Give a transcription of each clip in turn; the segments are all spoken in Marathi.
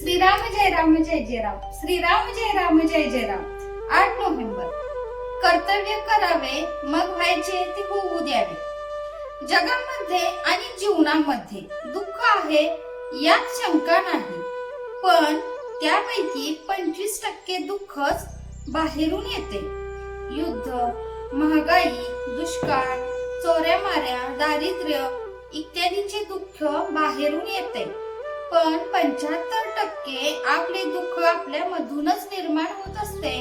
श्रीराम जय राम जय जय राम श्रीराम जय राम जय जय राम आठ नोव्हेंबर. कर्तव्य करावे मग व्हायचे ते होऊ द्यावे. जगामध्ये आणि जीवनामध्ये दुःख आहे यात शंका नाही. पण त्यापैकी पंचवीस टक्के दुःखच बाहेरून येते. युद्ध महागाई दुष्काळ चोऱ्या माऱ्या दारिद्र्य इत्यादीचे दुःख बाहेरून येते. पण पंच्याहत्तर टक्के आपले दुःख आपल्या मधूनच निर्माण होत असते.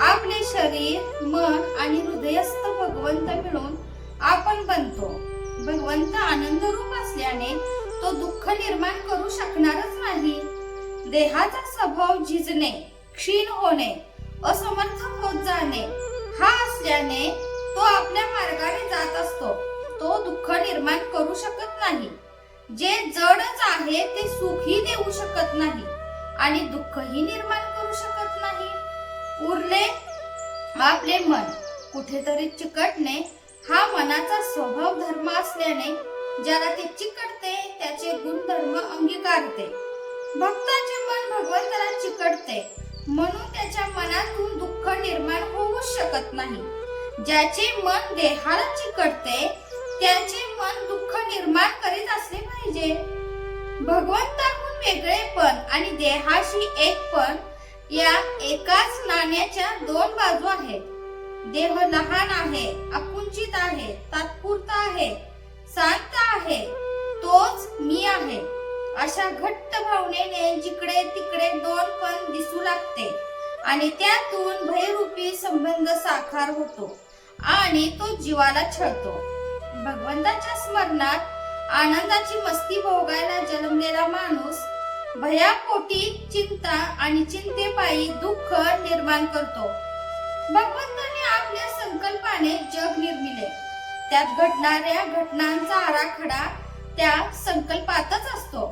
आपले शरीर मन आणि हृदयस्थ भगवंत मिळून आपण बनतो. भगवंत आनंद रूप असल्याने तो दुःख निर्माण करू शकणारच नाही. देहाचा स्वभाव झिजणे क्षीण होणे असमर्थ होत जाणे हा असल्याने तो आपल्या जे जडच आहे ते सुखही देऊ शकत नाही आणि दुःखही निर्माण करू शकत नाही. उरले आपले मन कुठेतरी चिकटणे हा मनाचा स्वभाव धर्म असल्याने ज्याला ते चिकटते त्याचे गुणधर्म अंगीकारते. भक्ताचे मन भगवंताला चिकटते म्हणून त्याच्या मनातून दुःख निर्माण होऊ शकत नाही. ज्याचे मन देहाला चिकटते त्यांचे मन दुःख निर्माण करीत असले पाहिजे. भगवंताहून वेगळेपण आणि देहाशी एकपण या एकाच नाण्याच्या दोन बाजू आहेत. देह लहान आहे अकुंचित आहे तात्पुरता आहे शांत आहे तोच मी आहे. अशा घट्ट भावनेने जिकडे तिकडे दोन पण दिसू लागते आणि त्यातून भयरूपी संबंध साकार होतो आणि तो जीवाला छळतो. भगवंताच्या स्मरणात आनंदाची मस्ती भोगायला जन्मलेला माणूस भयापोटी चिंता आणि चिंतेपायी दुःख निर्माण करतो. भगवंताने आपल्या संकल्पाने जग निर्मिले. त्यात घडणाऱ्या घटनांचा आराखडा त्या संकल्पातच असतो.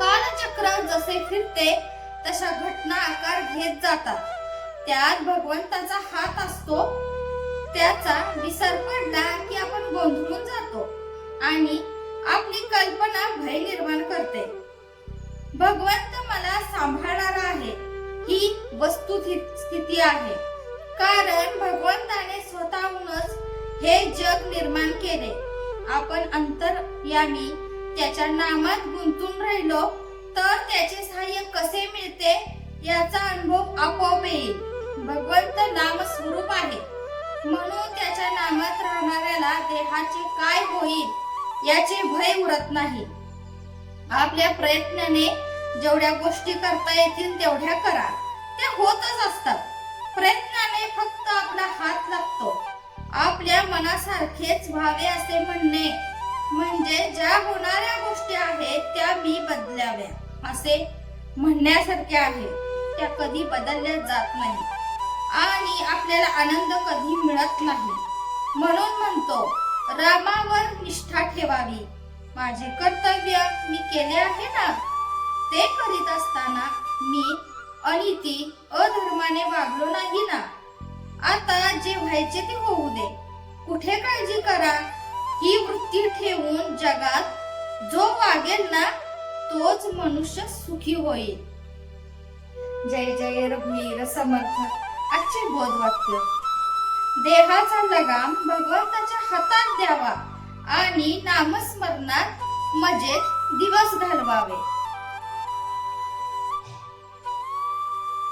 कालचक्र जसे फिरते तशा घटना आकार घेत जातात. त्यात भगवंताचा हात असतो त्याचा विसर पडला की आपण गोंधळून जातो आणि आपली कल्पना भय निर्माण करते. भगवंत मला सांभाळणारा आहे. ही वस्तू स्थिती आहे. कारण भगवंताने स्वतःहूनच हे जग निर्माण केले. आपण अंतरयामी त्याच्या नामात गुंतून राहिलो तर त्याचे सहाय्य कसे मिळते याचा अनुभव आपोआप येईल. भगवंत नाम स्वरूप आहे. म्हणून त्याच्या नामात राहणाऱ्याला देहाची काय होईल याचे भय उरत नाही. आपल्या प्रयत्नाने जेवढ्या गोष्टी करता येतील तेवढ्या करा. त्या होतच असतात. प्रयत्नाने फक्त आपला हात लागतो. आपल्या मनासारखेच व्हावे असे म्हणणे म्हणजे ज्या होणाऱ्या गोष्टी आहेत त्या मी बदलाव्या असे म्हणण्यासारखे आहे. त्या कधी बदलल्या जात नाही आणि आपल्याला आनंद कधी मिळत नाही. म्हणून म्हणतो रामावर निष्ठा ठेवावी. माझे कर्तव्य मी केले आहे ना? ते करीत असताना मी अनिती अधर्माने वागलो नाही ना? आता जे व्हायचे ते होऊ दे. कुठे काळजी करा. ही वृत्ती ठेवून जगात जो वागेल ना तोच मनुष्य सुखी होईल. जय जय रघुवीर समर्थ. आजचे बोधवाक्य देहाचा लगाम भगवंताच्या हातात द्यावा आणि नामस्मरणात मजेत दिवस घालवावे.